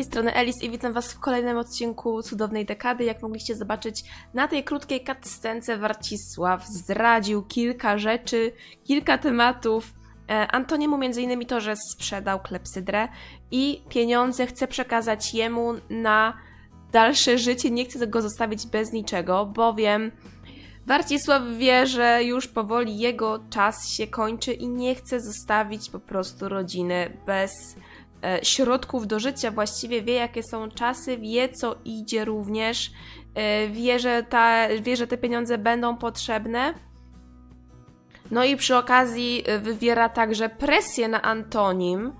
Tej strony Elis i witam Was w kolejnym odcinku Cudownej Dekady. Jak mogliście zobaczyć, na tej krótkiej cutscence Warcisław zdradził kilka rzeczy, kilka tematów. E, Antoniemu między innymi to, że sprzedał klepsydrę i pieniądze chce przekazać jemu na dalsze życie. Nie chce go zostawić bez niczego, bowiem Warcisław wie, że już powoli jego czas się kończy i nie chce zostawić po prostu rodziny bez środków do życia, właściwie wie, jakie są czasy, wie, co idzie również, e, wie, że, ta, wie, że te pieniądze będą potrzebne. No i przy okazji e, wywiera także presję na Antonim,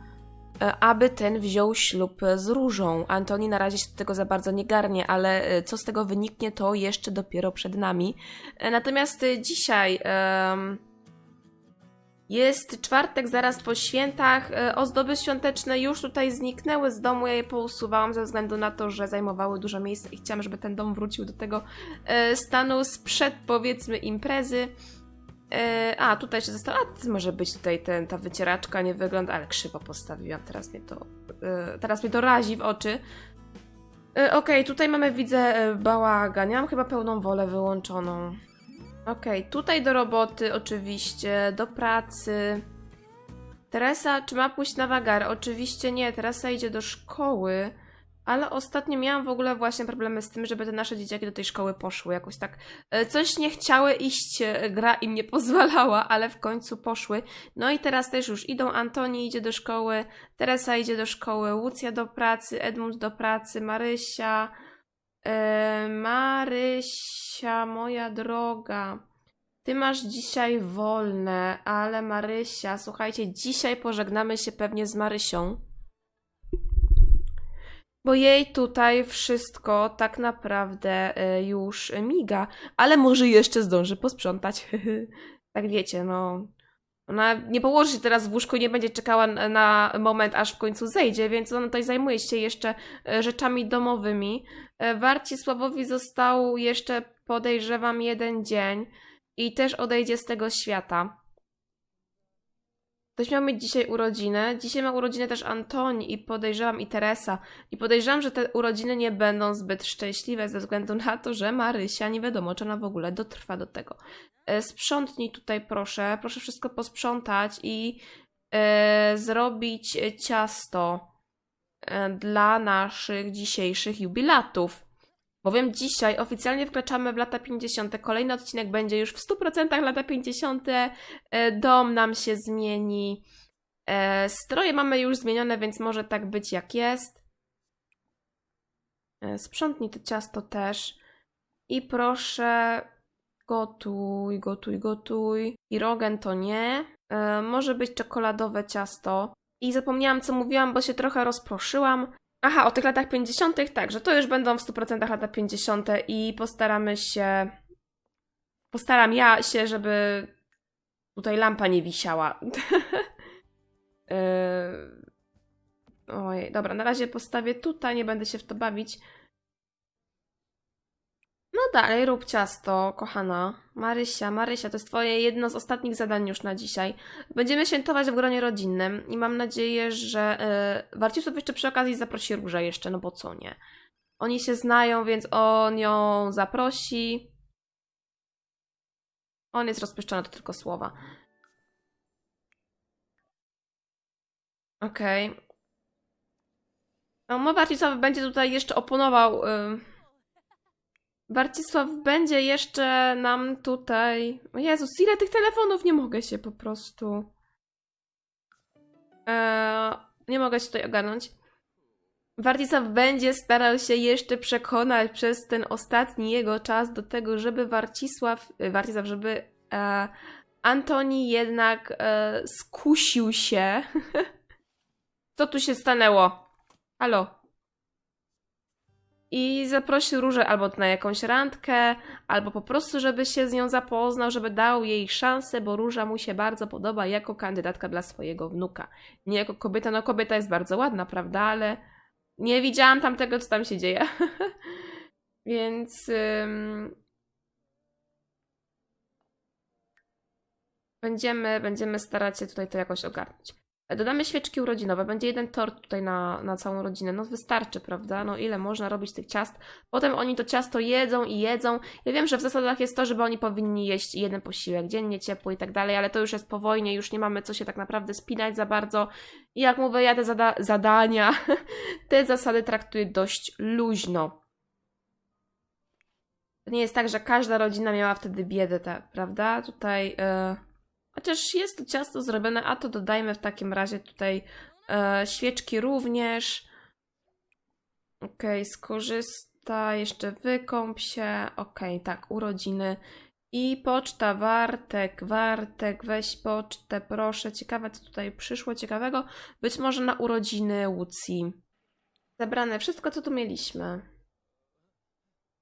e, aby ten wziął ślub z Różą. Antoni na razie się do tego za bardzo nie garnie, ale e, co z tego wyniknie, to jeszcze dopiero przed nami. E, Natomiast e, dzisiaj... jest czwartek, zaraz po świętach. E, Ozdoby świąteczne już tutaj zniknęły z domu. Ja je pousuwałam ze względu na to, że zajmowały dużo miejsca i chciałam, żeby ten dom wrócił do tego e, stanu sprzed, powiedzmy, imprezy. E, A, tutaj jeszcze została. A, może być tutaj ten, ta wycieraczka, nie wygląda, ale krzywo postawiłam. Teraz mnie to, teraz mnie to razi w oczy. Okej, tutaj mamy, widzę, bałagan. Ja mam chyba pełną wolę wyłączoną. Okej, tutaj do roboty oczywiście, do pracy. Teresa, czy ma pójść na wagary? Oczywiście nie, Teresa idzie do szkoły, ale ostatnio miałam w ogóle właśnie problemy z tym, żeby te nasze dzieciaki do tej szkoły poszły. Jakoś tak e, coś nie chciały iść, e, gra im nie pozwalała, ale w końcu poszły. No i teraz też już idą, Antoni idzie do szkoły, Teresa idzie do szkoły, Łucja do pracy, Edmund do pracy, Marysia... E, Marysia, moja droga, ty masz dzisiaj wolne, ale Marysia, słuchajcie, dzisiaj pożegnamy się pewnie z Marysią. Bo jej tutaj wszystko tak naprawdę e, już miga, ale może jeszcze zdąży posprzątać. tak wiecie, no. Ona nie położy się teraz w łóżku i nie będzie czekała na, moment, aż w końcu zejdzie, więc ona tutaj zajmuje się jeszcze e, rzeczami domowymi. E, Warcisławowi został jeszcze, podejrzewam, jeden dzień i też odejdzie z tego świata. Ktoś miał mieć dzisiaj urodziny. Dzisiaj ma urodziny też Antoni i podejrzewam i Teresa. I podejrzewam, że te urodziny nie będą zbyt szczęśliwe ze względu na to, że Marysia nie wiadomo, czy ona w ogóle dotrwa do tego. E, Sprzątnij tutaj proszę. Proszę wszystko posprzątać i e, zrobić ciasto e, dla naszych dzisiejszych jubilatów. Bowiem dzisiaj oficjalnie wkraczamy w lata 50. Kolejny odcinek będzie już w 100% lata 50. E, Dom nam się zmieni. E, Stroje mamy już zmienione, więc może tak być jak jest. E, Sprzątnij to ciasto też. I proszę gotuj, gotuj, gotuj. I rogen to nie. Może być czekoladowe ciasto. I zapomniałam, co mówiłam, bo się trochę rozproszyłam. Aha, o tych latach 50. tak, że to już będą w 100% lata 50. i postaramy się. Postaram ja się, żeby tutaj lampa nie wisiała. Yy, Ojej, dobra, na razie postawię tutaj, nie będę się w to bawić. No dalej, rób ciasto, kochana. Marysia, Marysia, to jest twoje jedno z ostatnich zadań już na dzisiaj. Będziemy świętować w gronie rodzinnym i mam nadzieję, że yy, Warcisław jeszcze przy okazji zaprosi Różę jeszcze, no bo co nie. Oni się znają, więc on ją zaprosi. On jest rozpieszczony, to tylko słowa. Okej. No, Warcisław będzie tutaj jeszcze oponował. Warcisław będzie jeszcze nam tutaj. O Jezus, ile tych telefonów nie mogę się po prostu. Eee, nie mogę się tutaj ogarnąć. Warcisław będzie starał się jeszcze przekonać przez ten ostatni jego czas do tego, żeby Warcisław, e, Warcisław, żeby e, Antoni jednak e, skusił się. Co tu się stanęło? Halo? I zaprosił Różę albo na jakąś randkę, albo po prostu, żeby się z nią zapoznał, żeby dał jej szansę, bo Róża mu się bardzo podoba jako kandydatka dla swojego wnuka. Nie jako kobieta, no kobieta jest bardzo ładna, prawda, ale nie widziałam tam tego, co tam się dzieje. Więc... Ym... Będziemy, będziemy starać się tutaj to jakoś ogarnąć. Dodamy świeczki urodzinowe. Będzie jeden tort tutaj na, na całą rodzinę. No wystarczy, prawda? No ile można robić tych ciast? Potem oni to ciasto jedzą i jedzą. Ja wiem, że w zasadach jest to, żeby oni powinni jeść jeden posiłek dziennie, ciepły i tak dalej, ale to już jest po wojnie, już nie mamy co się tak naprawdę spinać za bardzo. I jak mówię, ja te zada zadania, te zasady traktuję dość luźno. To nie jest tak, że każda rodzina miała wtedy biedę, tak, prawda? Tutaj, e, chociaż jest to ciasto zrobione, a to dodajmy w takim razie tutaj e, świeczki również. Okej, skorzysta, jeszcze wykąp się. Okej, tak, urodziny. I poczta, Wartek, Wartek, weź pocztę, proszę. Ciekawe, co tutaj przyszło ciekawego. Być może na urodziny Łucji. Zebrane wszystko, co tu mieliśmy.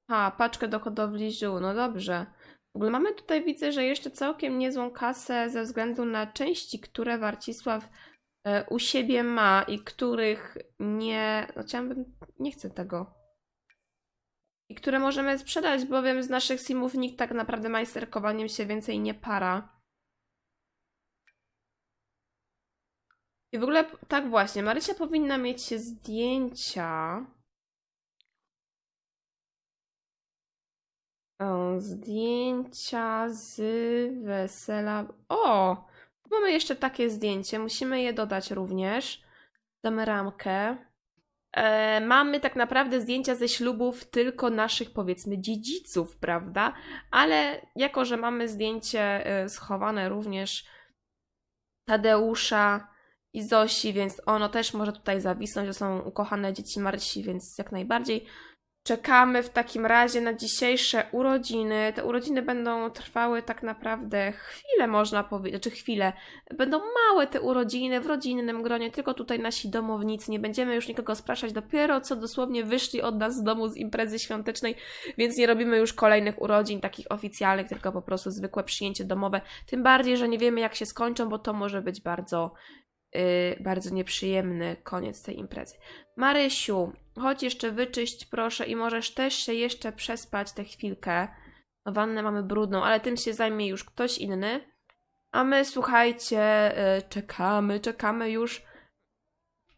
A, paczkę do hodowli ziół, no dobrze. Ogóle mamy tutaj, widzę, że jeszcze całkiem niezłą kasę ze względu na części, które Warcisław e, u siebie ma i których nie. No chciałabym. Nie chcę tego. I które możemy sprzedać, bowiem z naszych simów nikt tak naprawdę majsterkowaniem się więcej nie para. I w ogóle, tak właśnie, Marysia powinna mieć zdjęcia. Zdjęcia z wesela. O! Mamy jeszcze takie zdjęcie. Musimy je dodać również. Damy ramkę. E, mamy tak naprawdę zdjęcia ze ślubów tylko naszych, powiedzmy, dziedziców, prawda? Ale jako, że mamy zdjęcie e, schowane również Tadeusza i Zosi, więc ono też może tutaj zawisnąć. To są ukochane dzieci Marysi, więc jak najbardziej. Czekamy w takim razie na dzisiejsze urodziny. Te urodziny będą trwały tak naprawdę chwilę, można powiedzieć, czy chwilę. Będą małe te urodziny w rodzinnym gronie, tylko tutaj nasi domownicy. Nie będziemy już nikogo spraszać, dopiero co dosłownie wyszli od nas z domu z imprezy świątecznej, więc nie robimy już kolejnych urodzin takich oficjalnych, tylko po prostu zwykłe przyjęcie domowe. Tym bardziej, że nie wiemy jak się skończą, bo to może być bardzo, yy, bardzo nieprzyjemny koniec tej imprezy. Marysiu, chodź jeszcze wyczyść proszę i możesz też się jeszcze przespać tę chwilkę. No, Wannę mamy brudną, ale tym się zajmie już ktoś inny. A my, słuchajcie, y, czekamy, czekamy już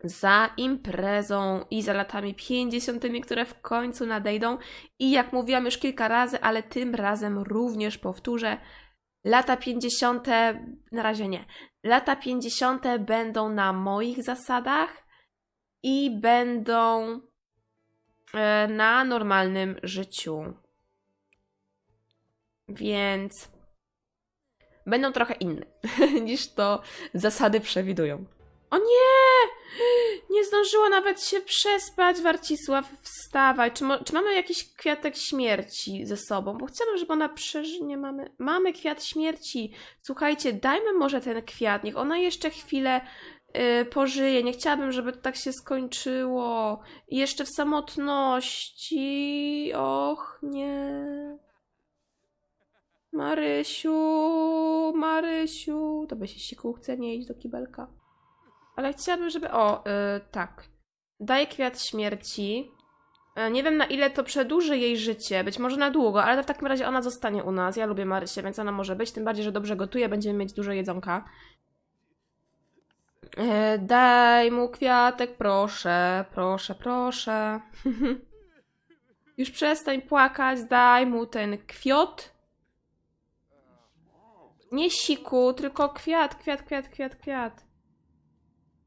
za imprezą i za latami 50., które w końcu nadejdą. I jak mówiłam już kilka razy, ale tym razem również powtórzę, lata 50., na razie nie, lata 50. będą na moich zasadach i będą na normalnym życiu. Więc będą trochę inne niż to zasady przewidują. O nie! Nie zdążyła nawet się przespać, Warcisław, wstawaj. Czy, czy mamy jakiś kwiatek śmierci ze sobą? Bo chciałabym, żeby ona przeżyła. Nie mamy. Mamy kwiat śmierci. Słuchajcie, dajmy może ten kwiat. Niech ona jeszcze chwilę y, pożyje. Nie chciałabym, żeby to tak się skończyło. I jeszcze w samotności. Och, nie. Marysiu, Marysiu. To by się siku chce nie iść do kibelka. Ale chciałabym, żeby. O, y, tak. Daję kwiat śmierci. E, Nie wiem na ile to przedłuży jej życie, być może na długo, ale w takim razie ona zostanie u nas. Ja lubię Marysię, więc ona może być, tym bardziej, że dobrze gotuje, będziemy mieć dużo jedzonka. E, Daj mu kwiatek, proszę, proszę, proszę. Już przestań płakać, daj mu ten kwiot. Nie siku, tylko kwiat, kwiat, kwiat, kwiat, kwiat.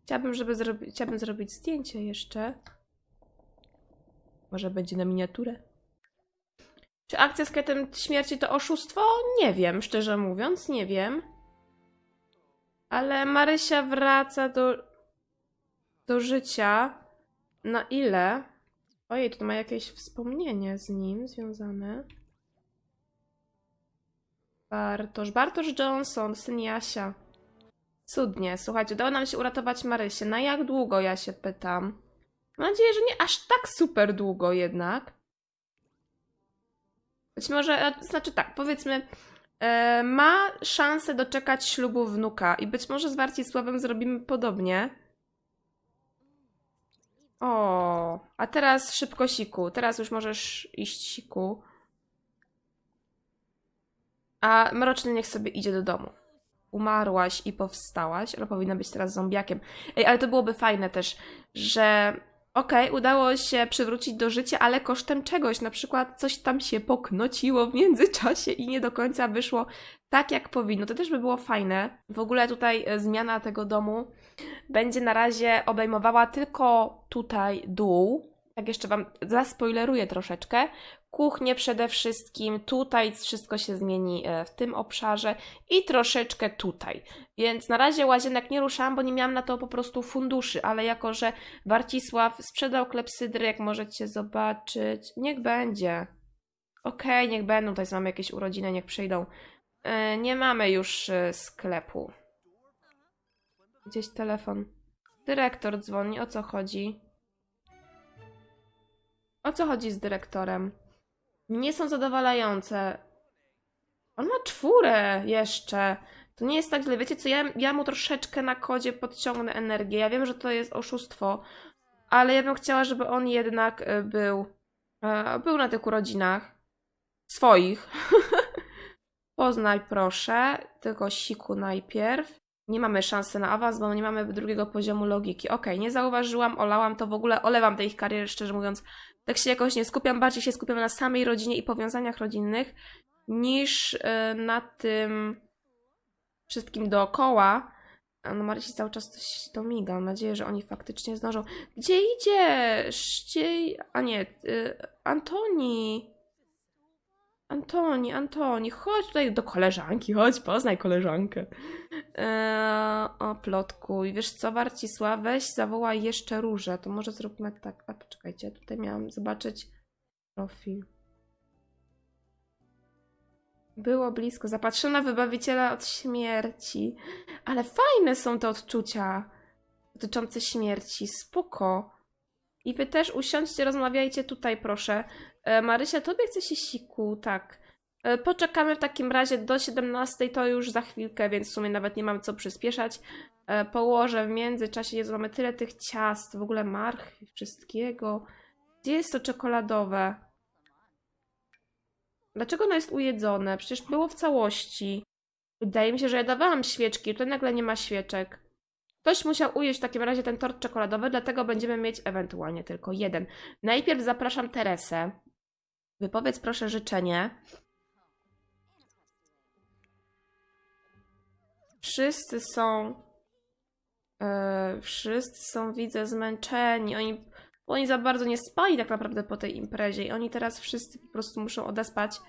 Chciałabym, żeby zrobi... Chciałabym zrobić zdjęcie jeszcze. Może będzie na miniaturę. Czy akcja z kwiatem śmierci to oszustwo? Nie wiem, szczerze mówiąc, nie wiem. Ale Marysia wraca do, do życia. Na ile? Ojej, tu ma jakieś wspomnienie z nim związane. Bartosz, Bartosz Johnson, syn Jasia. Cudnie, słuchajcie, udało nam się uratować Marysię. Na jak długo, ja się pytam? Mam nadzieję, że nie aż tak super długo jednak. Być może, e, znaczy tak, powiedzmy, ma szansę doczekać ślubu wnuka i być może z Warcisławem zrobimy podobnie. O, a teraz szybko siku. Teraz już możesz iść siku. A Mroczny niech sobie idzie do domu. umarłaś i powstałaś, ale powinna być teraz zombiakiem. Ej, ale to byłoby fajne też, że okej, udało się przywrócić do życia, ale kosztem czegoś, na przykład coś tam się poknociło w międzyczasie i nie do końca wyszło tak, jak powinno. To też by było fajne. W ogóle tutaj e, zmiana tego domu będzie na razie obejmowała tylko tutaj dół. Tak jeszcze Wam zaspoileruję troszeczkę. Kuchnię przede wszystkim, tutaj wszystko się zmieni e, w tym obszarze i troszeczkę tutaj. Więc na razie łazienek nie ruszałam, bo nie miałam na to po prostu funduszy, ale jako, że Warcisław sprzedał klepsydry, jak możecie zobaczyć, niech będzie. Okej, niech będą, tutaj mamy jakieś urodziny, niech przyjdą. E, Nie mamy już e, sklepu. Gdzieś telefon. Dyrektor dzwoni, o co chodzi? O co chodzi z dyrektorem? Nie są zadowalające. On ma czwórę jeszcze. To nie jest tak źle. Wiecie co, ja, ja mu troszeczkę na kodzie podciągnę energię. Ja wiem, że to jest oszustwo, ale ja bym chciała, żeby on jednak e, był, e, był na tych urodzinach. Swoich. Poznaj proszę, tylko siku najpierw. Nie mamy szansy na awans, bo nie mamy drugiego poziomu logiki. Okej, nie zauważyłam, olałam to w ogóle, olewam tej ich kariery, szczerze mówiąc. Tak się jakoś nie skupiam, bardziej się skupiam na samej rodzinie i powiązaniach rodzinnych, niż e, na tym wszystkim dookoła. A no Marysi cały czas coś to miga. Mam nadzieję, że oni faktycznie zdążą. Gdzie idziesz? Gdzie... A nie, y, Antoni. Antoni, Antoni, chodź tutaj do koleżanki, chodź, poznaj koleżankę. Eee, o, plotku. I wiesz co, Warcisław, weź zawołaj jeszcze różę. To może zróbmy tak. A poczekajcie, tutaj miałam zobaczyć profil. Było blisko. Zapatrzona wybawiciela od śmierci. Ale fajne są te odczucia dotyczące śmierci. Spoko. I wy też usiądźcie, rozmawiajcie tutaj, proszę. E, Marysia, tobie chce się siku, tak. E, Poczekamy w takim razie do 17, to już za chwilkę, więc w sumie nawet nie mam co przyspieszać. E, Położę w międzyczasie, Jezu, mamy tyle tych ciast, w ogóle marchwi, wszystkiego. Gdzie jest to czekoladowe? Dlaczego ono jest ujedzone? Przecież było w całości. Wydaje mi się, że ja dawałam świeczki, tutaj nagle nie ma świeczek. Ktoś musiał ujeść w takim razie ten tort czekoladowy, dlatego będziemy mieć ewentualnie tylko jeden. Najpierw zapraszam Teresę. Wypowiedz proszę życzenie. Wszyscy są. e, wszyscy są, widzę, zmęczeni. Oni, oni za bardzo nie spali tak naprawdę po tej imprezie i oni teraz wszyscy po prostu muszą odespać.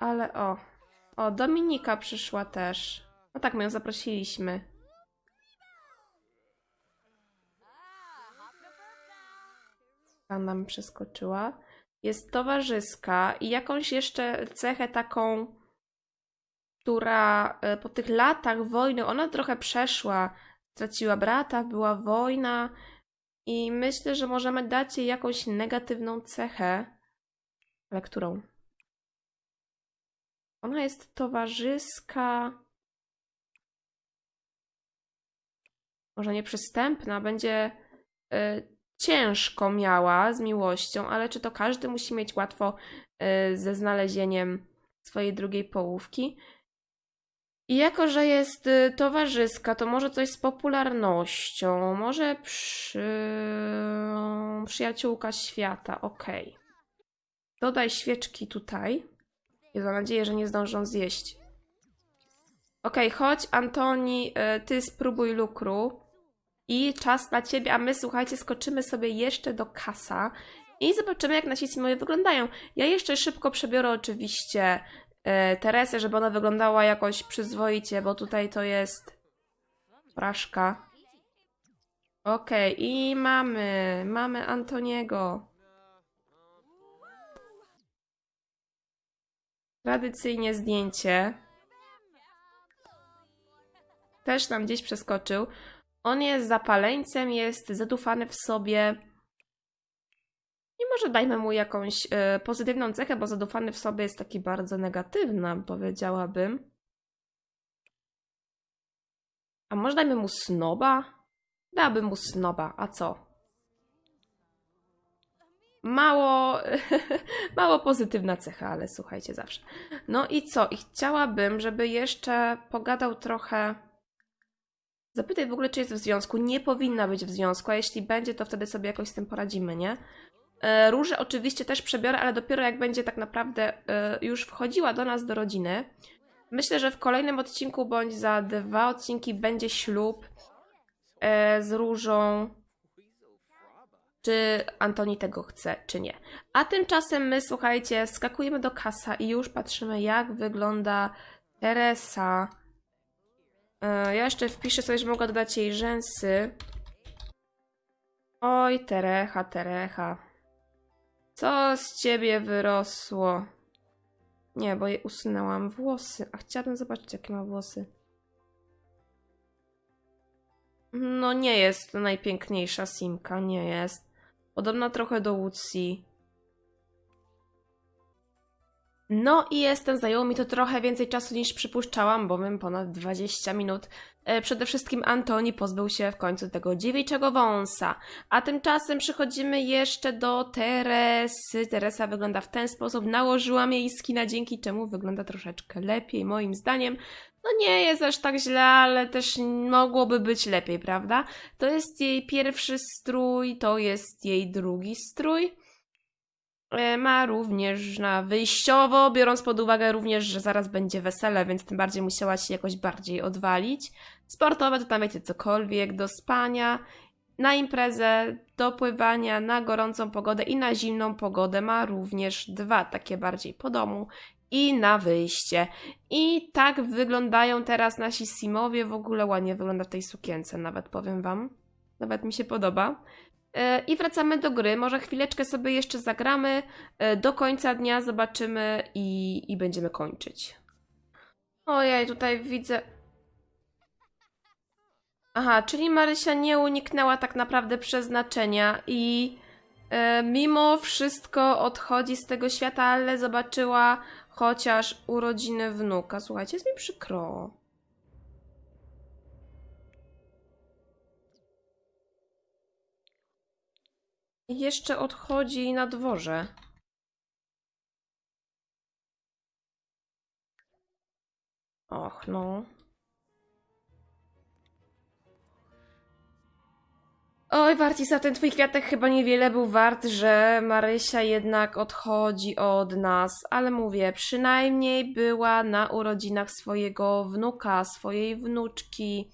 Ale o. O, Dominika przyszła też. No tak, my ją zaprosiliśmy. Tam nam przeskoczyła. Jest towarzyska i jakąś jeszcze cechę taką, która e, po tych latach wojny, ona trochę przeszła. Straciła brata, była wojna i myślę, że możemy dać jej jakąś negatywną cechę. Ale którą? Ona jest towarzyska. Może nieprzystępna, będzie y, ciężko miała z miłością, ale czy to każdy musi mieć łatwo y, ze znalezieniem swojej drugiej połówki? I jako, że jest y, towarzyska, to może coś z popularnością, może przy... przyjaciółka świata, okej. Dodaj świeczki tutaj. I mam nadzieję, że nie zdążą zjeść. Okej, chodź Antoni, y, ty spróbuj lukru. I czas na ciebie, a my słuchajcie, skoczymy sobie jeszcze do kasa i zobaczymy, jak nasi simowie wyglądają. Ja jeszcze szybko przebiorę oczywiście e, Teresę, żeby ona wyglądała jakoś przyzwoicie, bo tutaj to jest fraszka. Okej, i mamy, mamy Antoniego. Tradycyjnie zdjęcie. Też nam gdzieś przeskoczył. On jest zapaleńcem, jest zadufany w sobie. I może dajmy mu jakąś e, pozytywną cechę, bo zadufany w sobie jest taki bardzo negatywna, powiedziałabym. A może dajmy mu snoba? Dałabym mu snoba, a co? mało, mało pozytywna cecha, ale słuchajcie zawsze. No i co? I chciałabym, żeby jeszcze pogadał trochę. Zapytaj w ogóle, czy jest w związku. Nie powinna być w związku, a jeśli będzie, to wtedy sobie jakoś z tym poradzimy, nie? E, Róże oczywiście też przebiorę, ale dopiero jak będzie tak naprawdę e, już wchodziła do nas do rodziny. Myślę, że w kolejnym odcinku bądź za dwa odcinki będzie ślub e, z Różą. Czy Antoni tego chce, czy nie. A tymczasem my, słuchajcie, skakujemy do kasa i już patrzymy, jak wygląda Teresa. E, Ja jeszcze wpiszę sobie, że mogła dodać jej rzęsy. Oj, Terecha, Terecha. Co z ciebie wyrosło? Nie, bo jej usunęłam włosy. A chciałabym zobaczyć, jakie ma włosy. No nie jest najpiękniejsza Simka, nie jest. Podobna trochę do Woodsy. No i jestem, zajęło mi to trochę więcej czasu niż przypuszczałam, bowiem ponad 20 minut. E, przede wszystkim Antoni pozbył się w końcu tego dziewiczego wąsa. A tymczasem przychodzimy jeszcze do Teresy. Teresa wygląda w ten sposób. Nałożyłam jej skina, dzięki czemu wygląda troszeczkę lepiej, moim zdaniem. No nie jest aż tak źle, ale też mogłoby być lepiej, prawda? To jest jej pierwszy strój, to jest jej drugi strój. E, Ma również na wyjściowo, biorąc pod uwagę również, że zaraz będzie wesele, więc tym bardziej musiała się jakoś bardziej odwalić. Sportowe to tam wiecie cokolwiek, do spania, na imprezę, do pływania, na gorącą pogodę i na zimną pogodę ma również dwa takie bardziej po domu i na wyjście. I tak wyglądają teraz nasi simowie, w ogóle ładnie wygląda w tej sukience, nawet powiem wam. Nawet mi się podoba. E, I wracamy do gry. Może chwileczkę sobie jeszcze zagramy. e, Do końca dnia zobaczymy i, i będziemy kończyć. Ojej, tutaj widzę. Aha, czyli Marysia nie uniknęła tak naprawdę przeznaczenia i e, mimo wszystko odchodzi z tego świata, ale zobaczyła chociaż urodziny wnuka. Słuchajcie, jest mi przykro. Jeszcze odchodzi na dworze. Och, no. Oj, Wartisa, ten twój kwiatek chyba niewiele był wart, że Marysia jednak odchodzi od nas, ale mówię, przynajmniej była na urodzinach swojego wnuka, swojej wnuczki.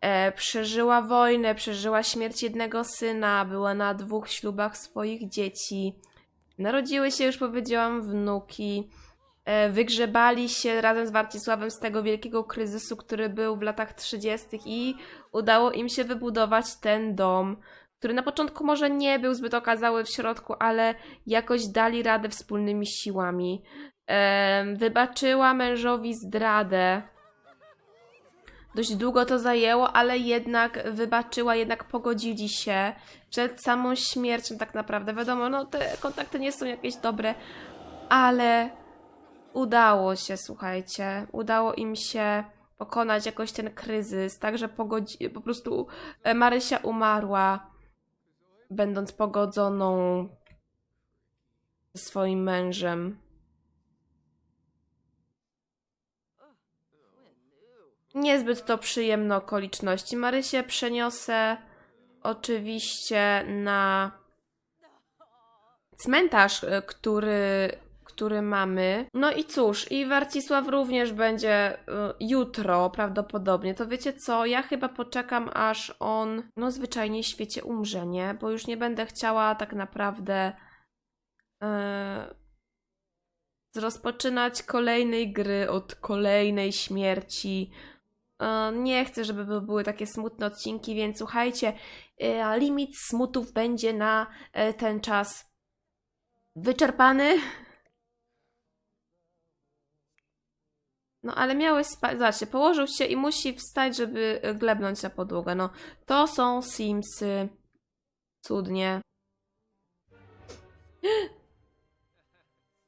E, przeżyła wojnę, przeżyła śmierć jednego syna, była na dwóch ślubach swoich dzieci. Narodziły się, już powiedziałam, wnuki. E, wygrzebali się razem z Warcisławem z tego wielkiego kryzysu, który był w latach 30. i udało im się wybudować ten dom, który na początku może nie był zbyt okazały w środku, ale jakoś dali radę wspólnymi siłami. E, wybaczyła mężowi zdradę. Dość długo to zajęło, ale jednak wybaczyła, jednak pogodzili się przed samą śmiercią tak naprawdę. Wiadomo, no te kontakty nie są jakieś dobre, ale udało się, słuchajcie. Udało im się pokonać jakoś ten kryzys, tak, że pogodzi... po prostu e, Marysia umarła, będąc pogodzoną swoim mężem. Niezbyt to przyjemne okoliczności. Marysię przeniosę oczywiście na cmentarz, y, który, który mamy. No i cóż, i Warcisław również będzie y, jutro prawdopodobnie. To wiecie co, ja chyba poczekam aż on no zwyczajnie świecie umrze, nie? Bo już nie będę chciała tak naprawdę e, rozpoczynać kolejnej gry od kolejnej śmierci. E, Nie chcę, żeby by- były takie smutne odcinki, więc słuchajcie, e, limit smutów będzie na e, ten czas wyczerpany. No ale miałeś spać, zobaczcie, położył się i musi wstać, żeby glebnąć na podłogę. No, to są Simsy. Cudnie.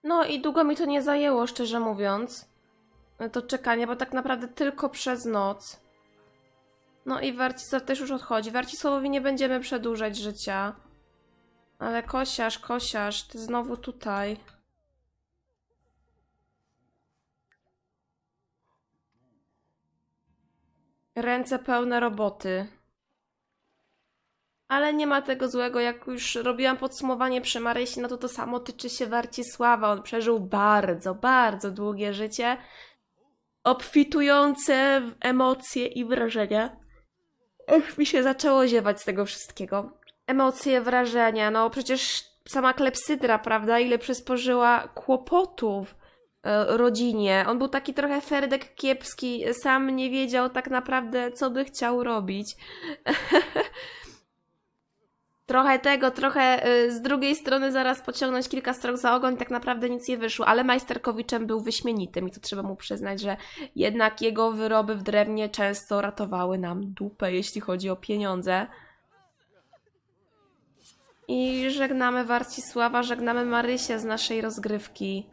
No i długo mi to nie zajęło, szczerze mówiąc to czekanie, bo tak naprawdę tylko przez noc. No i Warcisław też już odchodzi. Warcisławowi nie będziemy przedłużać życia. Ale kosiarz, kosiarz, ty znowu tutaj. Ręce pełne roboty. Ale nie ma tego złego, jak już robiłam podsumowanie przy Marysi, no to to samo tyczy się Warcisława. On przeżył bardzo, bardzo długie życie, obfitujące w emocje i wrażenia. Och, mi się zaczęło ziewać z tego wszystkiego. Emocje, wrażenia, no przecież sama klepsydra, prawda, ile przysporzyła kłopotów e, rodzinie. On był taki trochę Ferdek kiepski, sam nie wiedział tak naprawdę, co by chciał robić. trochę tego, trochę y, z drugiej strony zaraz pociągnąć kilka stron za ogon tak naprawdę nic nie wyszło, ale Majsterkowiczem był wyśmienitym i to trzeba mu przyznać, że jednak jego wyroby w drewnie często ratowały nam dupę, jeśli chodzi o pieniądze. I żegnamy Warcisława, żegnamy Marysię z naszej rozgrywki.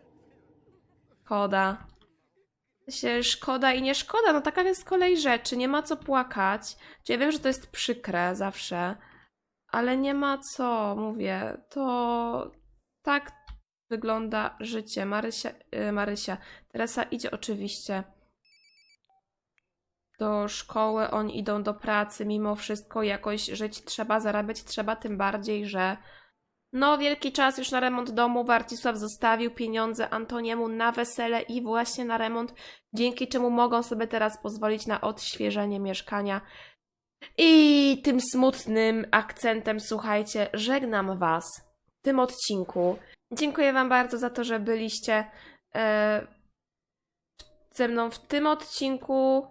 Szkoda. Się szkoda i nie szkoda, no taka jest kolej rzeczy, nie ma co płakać. Czy ja wiem, że to jest przykre zawsze, ale nie ma co, mówię, to tak wygląda życie. Marysia, y, Marysia. Teresa idzie oczywiście do szkoły, oni idą do pracy, mimo wszystko jakoś żyć trzeba, zarabiać trzeba, tym bardziej, że no wielki czas już na remont domu, Warcisław zostawił pieniądze Antoniemu na wesele i właśnie na remont, dzięki czemu mogą sobie teraz pozwolić na odświeżenie mieszkania. I tym smutnym akcentem, słuchajcie, żegnam Was w tym odcinku. Dziękuję Wam bardzo za to, że byliście e, ze mną w tym odcinku.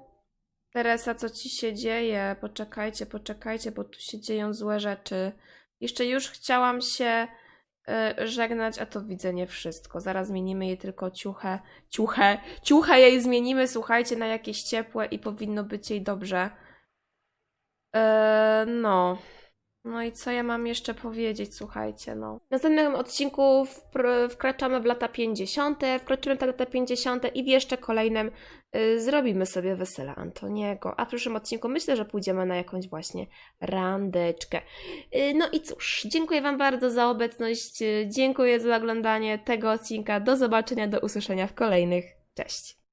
Teresa, co ci się dzieje? Poczekajcie, poczekajcie, bo tu się dzieją złe rzeczy. Jeszcze już chciałam się e, żegnać, a to widzę nie wszystko. Zaraz zmienimy jej tylko ciuchę. Ciuchę! Ciuchę jej zmienimy, słuchajcie, na jakieś ciepłe i powinno być jej dobrze. E, no. No i co ja mam jeszcze powiedzieć, słuchajcie, no. W następnym odcinku wpr- wkraczamy w lata 50., wkroczymy w te lata 50. i w jeszcze kolejnym y, zrobimy sobie wesele Antoniego. A w przyszłym odcinku myślę, że pójdziemy na jakąś właśnie randeczkę. Y, no i cóż, dziękuję Wam bardzo za obecność, y, dziękuję za oglądanie tego odcinka. Do zobaczenia, do usłyszenia w kolejnych. Cześć!